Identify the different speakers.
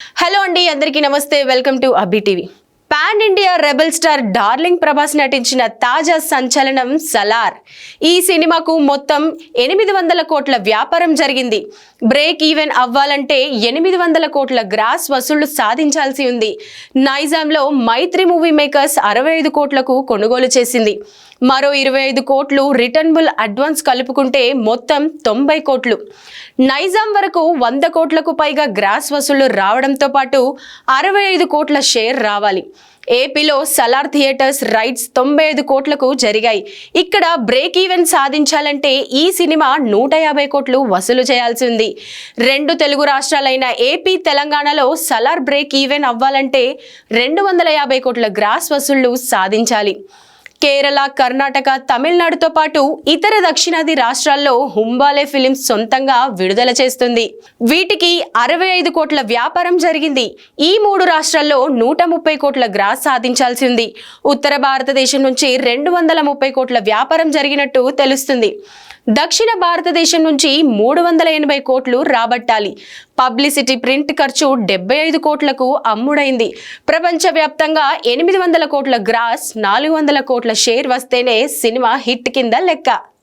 Speaker 1: Hello అండి అందరికీ నమస్తే. Welcome to Abbi TV. Pan India rebel star darling Prabhas నటించిన తాజా సంచలనం సలార్. ఈ సినిమాకు మొత్తం ఎనిమిది వందల కోట్ల వ్యాపారం జరిగింది. బ్రేక్ ఈవెన్ అవ్వాలంటే ఎనిమిది వందల కోట్ల గ్రాస్ వసూళ్ళు సాధించాల్సి ఉంది. నైజాంలో మైత్రి మూవీ మేకర్స్ అరవై ఐదు కోట్లకు కొనుగోలు చేసింది. మరో ఇరవై ఐదు కోట్లు రిటర్నబుల్ అడ్వాన్స్ కలుపుకుంటే మొత్తం తొంభై కోట్లు. నైజాం వరకు వంద కోట్లకు పైగా గ్రాస్ వసూళ్ళు రావడంతో పాటు అరవై ఐదు కోట్ల షేర్ రావాలి. ఏపీలో సలార్ థియేటర్స్ రైట్స్ తొంభై ఐదు కోట్లకు జరిగాయి. ఇక్కడ బ్రేక్ ఈవెన్ సాధించాలంటే ఈ సినిమా నూట యాభై కోట్లు వసూలు చేయాల్సి ఉంది. రెండు తెలుగు రాష్ట్రాలైన ఏపీ తెలంగాణలో సలార్ బ్రేక్ ఈవెన్ అవ్వాలంటే రెండు వందల యాభై కోట్ల గ్రాస్ వసూళ్ళు సాధించాలి. కేరళ కర్ణాటక తమిళనాడుతో పాటు ఇతర దక్షిణాది రాష్ట్రాల్లో హుంబాలే ఫిలిమ్స్ సొంతంగా విడుదల చేస్తుంది. వీటికి అరవై ఐదు కోట్ల వ్యాపారం జరిగింది. ఈ మూడు రాష్ట్రాల్లో నూట ముప్పై కోట్ల గ్రాస్ సాధించాల్సి ఉంది ఉత్తర భారతదేశం నుంచి రెండు వందల ముప్పై కోట్ల వ్యాపారం జరిగినట్టు తెలుస్తుంది. దక్షిణ భారతదేశం నుంచి మూడు వందల ఎనభై కోట్లు రాబట్టాలి. పబ్లిసిటీ ప్రింట్ ఖర్చు డెబ్బై ఐదు కోట్లకు అమ్ముడైంది. ప్రపంచవ్యాప్తంగా ఎనిమిది వందల కోట్ల గ్రాస్ నాలుగు వందల కోట్ల షేర్ వస్తేనే సినిమా హిట్ కింద లెక్క.